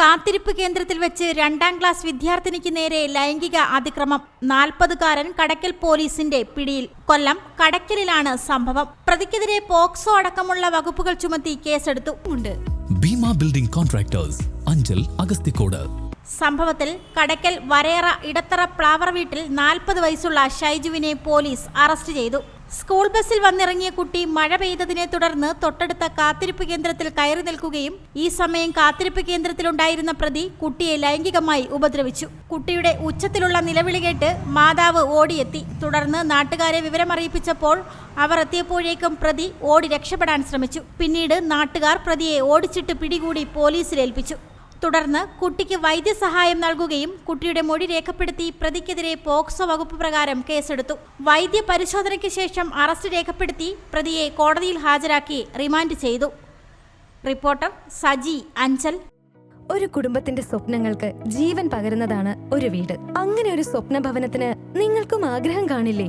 കാത്തിരിപ്പ് കേന്ദ്രത്തിൽ വെച്ച് രണ്ടാം ക്ലാസ് വിദ്യാർത്ഥിനിക്ക് നേരെ ലൈംഗിക അതിക്രമം. നാൽപ്പതുകാരൻ കടക്കൽ പോലീസിന്റെ പിടിയിൽ. കൊല്ലം കടക്കലിലാണ് സംഭവം. പ്രതിക്കെതിരെ പോക്സോ അടക്കമുള്ള വകുപ്പുകൾ ചുമത്തി കേസെടുത്തു. ഉണ്ട് ബിൽഡിംഗ് കോൺട്രാക്ടേഴ്സ് അഞ്ചൽ അഗസ്തിക്കോട്. സംഭവത്തിൽ കടക്കൽ വരേറ ഇടത്തറ പ്ലാവർ വീട്ടിൽ നാൽപ്പത് വയസ്സുള്ള ഷൈജുവിനെ പോലീസ് അറസ്റ്റ് ചെയ്തു. സ്കൂൾ ബസ്സിൽ വന്നിറങ്ങിയ കുട്ടി മഴ പെയ്തതിനെ തുടർന്ന് തൊട്ടടുത്ത കാത്തിരിപ്പ് കേന്ദ്രത്തിൽ കയറി നിൽക്കുകയും ഈ സമയം കാത്തിരിപ്പ് കേന്ദ്രത്തിലുണ്ടായിരുന്ന പ്രതി കുട്ടിയെ ലൈംഗികമായി ഉപദ്രവിച്ചു. കുട്ടിയുടെ ഉച്ചത്തിലുള്ള നിലവിളി കേട്ട് മാതാവ് ഓടിയെത്തി. തുടർന്ന് നാട്ടുകാരെ വിവരമറിയിപ്പിച്ചപ്പോൾ അവർ എത്തിയപ്പോഴേക്കും പ്രതി ഓടി രക്ഷപ്പെടാൻ ശ്രമിച്ചു. പിന്നീട് നാട്ടുകാർ പ്രതിയെ ഓടിച്ചിട്ട് പിടികൂടി പോലീസിലേൽപ്പിച്ചു തുടർന്ന് കുട്ടിക്ക് വൈദ്യസഹായം നൽകുകയും കുട്ടിയുടെ മൊഴി രേഖപ്പെടുത്തി പ്രതിക്കെതിരെ പോക്സോ വകുപ്പ് പ്രകാരം കേസെടുത്തു. വൈദ്യ പരിശോധനയ്ക്ക് ശേഷം അറസ്റ്റ് രേഖപ്പെടുത്തി പ്രതിയെ കോടതിയിൽ ഹാജരാക്കി റിമാൻഡ് ചെയ്തു. റിപ്പോർട്ടർ സജി അഞ്ചൽ. ഒരു കുടുംബത്തിന്റെ സ്വപ്നങ്ങൾക്ക് ജീവൻ പകരുന്നതാണ് ഒരു വീട്. അങ്ങനെ ഒരു സ്വപ്ന ഭവനത്തിന് നിങ്ങൾക്കും ആഗ്രഹം കാണില്ലേ?